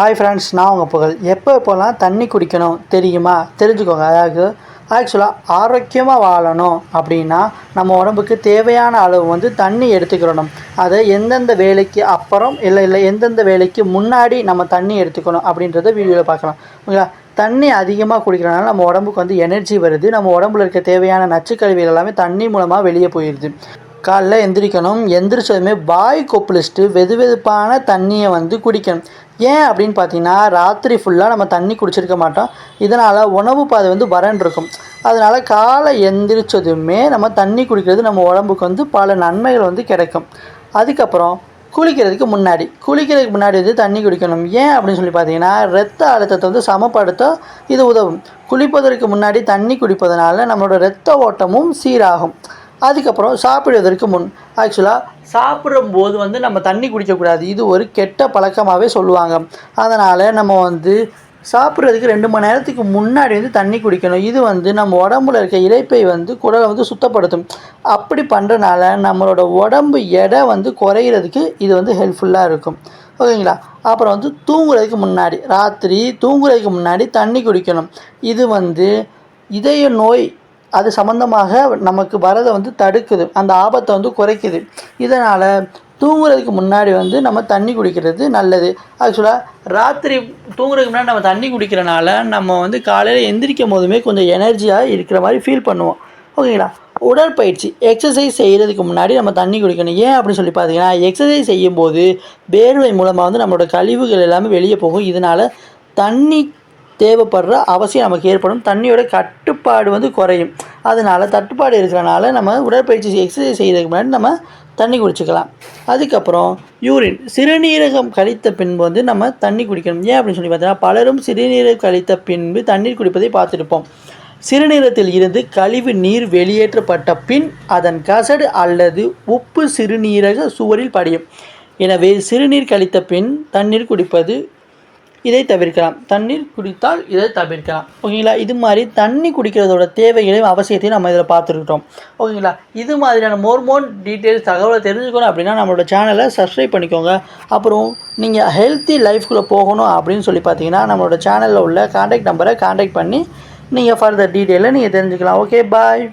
Hi friends நான் உங்கள் புகழ். எப்போ எப்போல்லாம் தண்ணி குடிக்கணும் தெரியுமா? தெரிஞ்சுக்கோங்க. அதாவது ஆக்சுவலாக ஆரோக்கியமாக வாழணும் அப்படின்னா நம்ம உடம்புக்கு தேவையான அளவு வந்து தண்ணி எடுத்துக்கிறணும். அதை எந்தெந்த வேலைக்கு அப்புறம் இல்லை இல்லை எந்தெந்த வேலைக்கு முன்னாடி நம்ம தண்ணி எடுத்துக்கணும் அப்படின்றத வீடியோவில் பார்க்கலாம். ஓகேங்களா தண்ணி அதிகமாக குடிக்கிறனால நம்ம உடம்புக்கு வந்து எனர்ஜி வருது. நம்ம உடம்புல இருக்க தேவையான நச்சுக்கழிவுகள் எல்லாமே தண்ணி மூலமாக வெளியே போயிடுது காலைல எந்திரிக்கணும். எந்திரிச்சதுமே வாய் கொப்பளிச்சுட்டு வெது வெதுப்பான தண்ணியை வந்து குடிக்கணும். ஏன் அப்படின்னு பார்த்தீங்கன்னா ராத்திரி ஃபுல்லாக நம்ம தண்ணி குடிச்சிருக்க மாட்டோம். இதனால் உணவு பாதை வந்து வறண்டு இருக்கும். அதனால் காலை எந்திரிச்சதுமே நம்ம தண்ணி குடிக்கிறது நம்ம உடம்புக்கு வந்து பல நன்மைகள் வந்து கிடைக்கும். அதுக்கப்புறம் குளிக்கிறதுக்கு முன்னாடி குளிக்கிறதுக்கு முன்னாடி வந்து தண்ணி குடிக்கணும். ஏன் அப்படின்னு சொல்லி பார்த்தீங்கன்னா ரத்த அழுத்தத்தை வந்து சமப்படுத்த இது உதவும். குளிப்பதற்கு முன்னாடி தண்ணி குடிப்பதனால நம்மளோட ரத்த ஓட்டமும் சீராகும். அதுக்கப்புறம் சாப்பிடுவதற்கு முன் ஆக்சுவலாக சாப்பிடும்போது வந்து நம்ம தண்ணி குடிக்கக்கூடாது. இது ஒரு கெட்ட பழக்கமாகவே சொல்லுவாங்க. அதனால் நம்ம வந்து சாப்பிட்றதுக்கு ரெண்டு மணி நேரத்துக்கு முன்னாடி வந்து தண்ணி குடிக்கணும். இது வந்து நம்ம உடம்புல இருக்க இழைப்பை வந்து குடலை வந்து சுத்தப்படுத்தும். அப்படி பண்ணுறனால நம்மளோட உடம்பு எடை வந்து குறையிறதுக்கு இது வந்து ஹெல்ப்ஃபுல்லாக இருக்கும். ஓகேங்களா அப்புறம் வந்து தூங்குறதுக்கு முன்னாடி ராத்திரி தூங்குறதுக்கு முன்னாடி தண்ணி குடிக்கணும். இது வந்து இதய நோய் அது சம்மந்தமாக நமக்கு வரதை வந்து தடுக்குது. அந்த ஆபத்தை வந்து குறைக்குது. இதனால் தூங்குறதுக்கு முன்னாடி வந்து நம்ம தண்ணி குடிக்கிறது நல்லது. ஆக்சுவலாக ராத்திரி தூங்குறதுக்கு முன்னாடி நம்ம தண்ணி குடிக்கிறனால நம்ம வந்து காலையில் எந்திரிக்கும் போதுமே கொஞ்சம் எனர்ஜியாக இருக்கிற மாதிரி ஃபீல் பண்ணுவோம். ஓகேங்களா உடற்பயிற்சி எக்ஸசைஸ் செய்கிறதுக்கு முன்னாடி நம்ம தண்ணி குடிக்கணும். ஏன் அப்படின்னு சொல்லி பார்த்தீங்கன்னா எக்ஸசைஸ் செய்யும்போது வேர்வை மூலமாக வந்து நம்மளோட கழிவுகள் எல்லாமே வெளியே போகும். இதனால் தண்ணி தேவைப்படுற அவசியம் நமக்கு ஏற்படும். தண்ணியோட கட்டுப்பாடு வந்து குறையும். அதனால் தட்டுப்பாடு இருக்கிறனால நம்ம உடற்பயிற்சி எக்ஸசைஸ் செய்கிறதுக்கு முன்னாடி நம்ம தண்ணி குடிச்சிக்கலாம். அதுக்கப்புறம் யூரின் சிறுநீரகம் கழித்த பின்பு வந்து நம்ம தண்ணி குடிக்கணும். ஏன் அப்படின்னு சொல்லி பார்த்தீங்கன்னா பலரும் சிறுநீரகம் கழித்த பின்பு தண்ணீர் குடிப்பதை பார்த்துருப்போம். சிறுநீரத்தில் இருந்து கழிவு நீர் வெளியேற்றப்பட்ட பின் அதன் கசடு அல்லது உப்பு சிறுநீரக சுவரில் படியும். எனவே சிறுநீர் கழித்த பின் தண்ணீர் குடிப்பது இதை தவிர்க்கலாம். தண்ணீர் குடித்தால் இதை தவிர்க்கலாம். ஓகேங்களா? இது மாதிரி தண்ணி குடிக்கிறதோட தேவைகளையும் அவசியத்தையும் நம்ம இதில் பார்த்துருக்கோம் ஓகேங்களா? இது மாதிரியான மோர் மோர் டீட்டெயில்ஸ் தகவலை தெரிஞ்சுக்கணும் அப்படின்னா நம்மளோட சேனலை சப்ஸ்கிரைப் பண்ணிக்கோங்க. அப்புறம் நீங்கள் ஹெல்த்தி லைஃப்குள்ளே போகணும் அப்படின்னு சொல்லி பார்த்தீங்கன்னா நம்மளோட சேனலில் உள்ள காண்டாக்ட் நம்பரை காண்டாக்ட் பண்ணி நீங்கள் ஃபர்தர் டீட்டெயிலை நீங்கள் தெரிஞ்சுக்கலாம். Okay bye